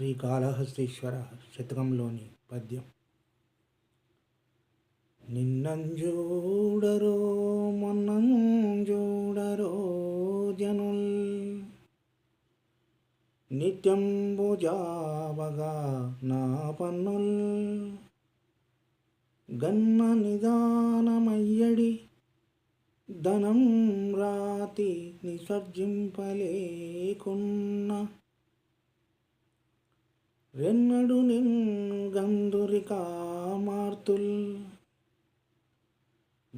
శ్రీకాళహస్తీశ్వర శతకంలోని పద్యం. నిన్నంజూడరో మొన్నంజూడరో జనుల్. నిత్యం భుజావగా నా పన్నుల్. గన్న నిదానమయ్యడి ధనం రాతి నిసర్జింపలేకున్న రెన్నడు నిన్ గంధురికా మార్తుల్.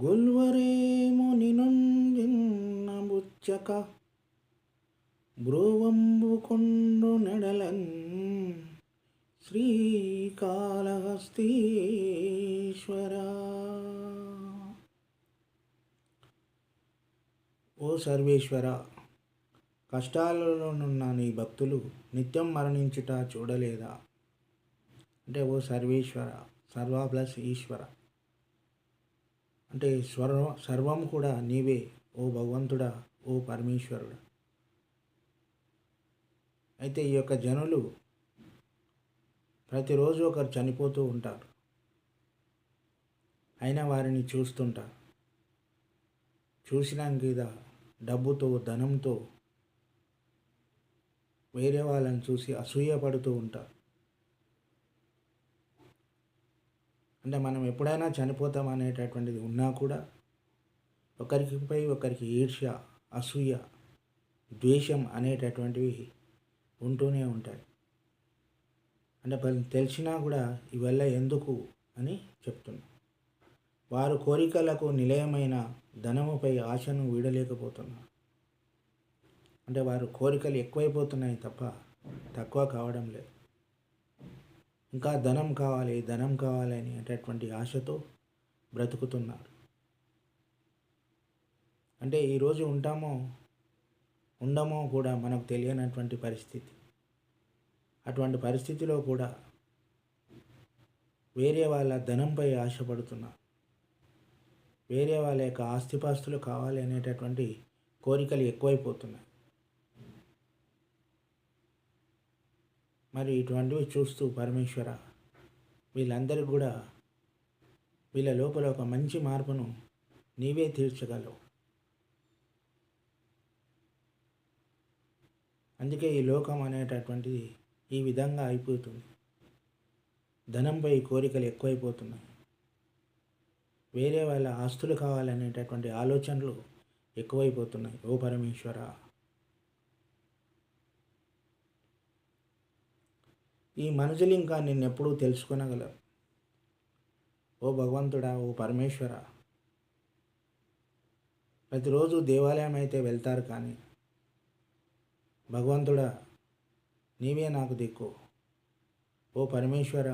గొల్వరేమో నినుంజిన్న బుచ్చక బ్రువంబు కొండు నెడలన్ శ్రీకాళహస్తీశ్వర. ఓ సర్వేశ్వర. కష్టాలలోనున్న నీ భక్తులు నిత్యం మరణించుట చూడలేదా? అంటే ఓ సర్వేశ్వర సర్వ ప్లస్ ఈశ్వర. అంటే స్వర సర్వం కూడా నీవే ఓ భగవంతుడా ఓ పరమేశ్వరుడు. అయితే ఈ యొక్క జనులు ప్రతిరోజు ఒకరు చనిపోతూ ఉంటారు. అయినా వారిని చూస్తుంటారు. చూసినాక డబ్బుతో ధనంతో వేరే వాళ్ళని చూసి అసూయపడుతూ ఉంటారు. అంటే మనం ఎప్పుడైనా చనిపోతాం అనేటటువంటిది ఉన్నా కూడా ఒకరికిపై ఒకరికి ఈర్ష్య అసూయ ద్వేషం అనేటటువంటివి ఉంటూనే ఉంటాయి. అంటే తెలిసినా కూడా ఇవల్ల ఎందుకు అని చెప్తున్నా. వారు కోరికలకు నిలయమైన ధనముపై ఆశను వీడలేకపోతున్నారు. అంటే వారు కోరికలు ఎక్కువైపోతున్నాయి తప్ప తక్కువ కావడం లేదు. ఇంకా ధనం కావాలి ధనం కావాలి అనేటటువంటి ఆశతో బ్రతుకుతున్నారు. అంటే ఈరోజు ఉంటామో ఉండమో కూడా మనకు తెలియనటువంటి పరిస్థితి. అటువంటి పరిస్థితిలో కూడా వేరే వాళ్ళ ధనంపై ఆశపడుతున్నారు. వేరే వాళ్ళ యొక్క ఆస్తిపాస్తులు కావాలి అనేటటువంటి కోరికలు ఎక్కువైపోతున్నాయి. మరి ఇటువంటివి చూస్తూ పరమేశ్వర వీళ్ళందరికీ కూడా వీళ్ళ లోపల ఒక మంచి మార్పును నీవే తీర్చగలవు. అందుకే ఈ లోకం అనేటటువంటిది ఈ విధంగా అయిపోతుంది. ధనంపై కోరికలు ఎక్కువైపోతున్నాయి. వేరే వాళ్ళ ఆస్తులు కావాలనేటటువంటి ఆలోచనలు ఎక్కువైపోతున్నాయి. ఓ పరమేశ్వర ఈ మనుషులు ఇంకా నిన్నెప్పుడూ తెలుసుకునగలరు. ఓ భగవంతుడా ఓ పరమేశ్వర! ప్రతిరోజు దేవాలయం అయితే వెళ్తారు కానీ భగవంతుడా నీవే నాకు దిక్కు. ఓ పరమేశ్వర!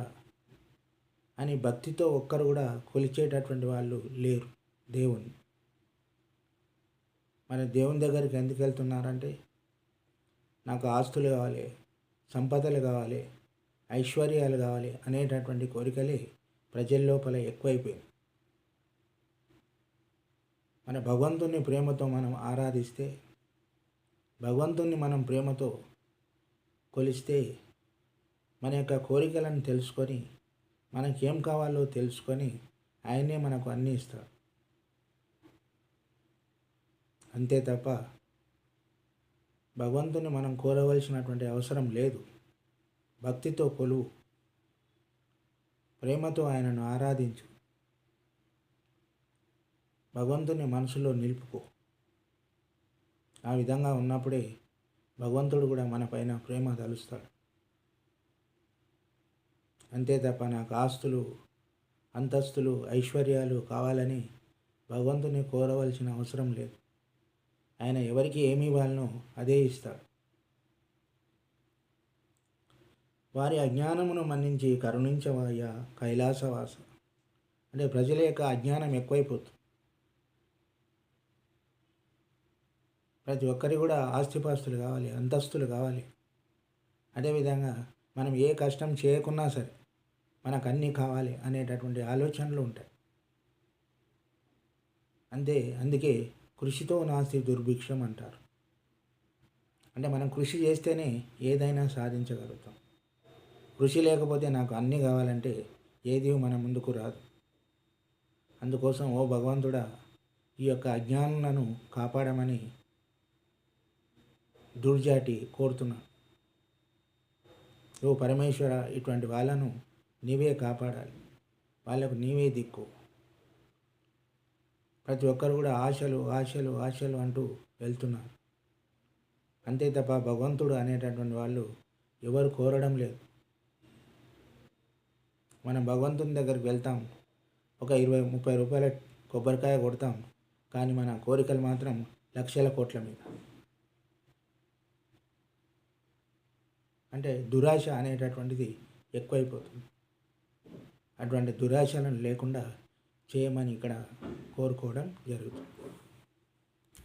అని భక్తితో ఒక్కరు కూడా కొలిచేటటువంటి వాళ్ళు లేరు దేవుని మరి దేవుని దగ్గరికి ఎందుకు వెళ్తున్నారంటే నాకు ఆస్తులు కావాలి సంపదలు కావాలి ఐశ్వర్యాలు కావాలి అనేటటువంటి కోరికలే ప్రజల్లోపల ఎక్కువైపోయింది మన భగవంతుని ప్రేమతో మనం ఆరాధిస్తే భగవంతుని మనం ప్రేమతో కొలిస్తే మన యొక్క కోరికలను తెలుసుకొని మనకేం కావాలో తెలుసుకొని ఆయనే మనకు అన్నీ ఇస్తాడు. అంతే తప్ప భగవంతుని మనం కోరవలసినటువంటి అవసరం లేదు. భక్తితో కొలువు ప్రేమతో ఆయనను ఆరాధించు. భగవంతుని మనసులో నిలుపుకో. ఆ విధంగా ఉన్నప్పుడే భగవంతుడు కూడా మన పైన ప్రేమ తలుస్తాడు. అంతే తప్ప నాకు ఆస్తులు అంతస్తులు ఐశ్వర్యాలు కావాలని భగవంతుని కోరవలసిన అవసరం లేదు. ఆయన ఎవరికి ఏమి ఇవ్వాలనో అదే ఇస్తాడు. వారి అజ్ఞానమును మన్నించి కరుణించవాయ కైలాసవాస. అంటే ప్రజల యొక్క అజ్ఞానం ఎక్కువైపోతుంది. ప్రతి ఒక్కరి కూడా ఆస్తిపాస్తులు కావాలి అంతస్తులు కావాలి. అదేవిధంగా మనం ఏ కష్టం చేయకున్నా సరే మనకు అన్నీ కావాలి అనేటటువంటి ఆలోచనలు ఉంటాయి. అంతే అందుకే కృషితో నాస్తి దుర్భిక్షం అంటారు. అంటే మనం కృషి చేస్తేనే ఏదైనా సాధించగలుగుతాం. కృషి లేకపోతే నాకు అన్నీ కావాలంటే ఏది మన ముందుకు రాదు. అందుకోసం ఓ భగవంతుడా ఈ యొక్క అజ్ఞానులను కాపాడమని దుర్జాటి కోరుతున్నాను ఓ పరమేశ్వర ఇటువంటి వాళ్ళను నీవే కాపాడాలి. వాళ్ళకు నీవే దిక్కు. ప్రతి ఒక్కరు కూడా ఆశలు ఆశలు ఆశలు అంటూ వెళ్తున్నారు. అంతే తప్ప భగవంతుడు అనేటటువంటి వాళ్ళు ఎవరు కోరడం లేదు. మనం భగవంతుని దగ్గరికి వెళ్తాం. ఒక ఇరవై ముప్పై రూపాయల కొబ్బరికాయ కొడతాం. కానీ మన కోరికలు మాత్రం లక్షల కోట్ల మీద. అంటే దురాశ అనేటటువంటిది ఎక్కువైపోతుంది. అటువంటి దురాశలను లేకుండా చేయమని ఇక్కడ కోరుకోవడం జరుగుతుంది.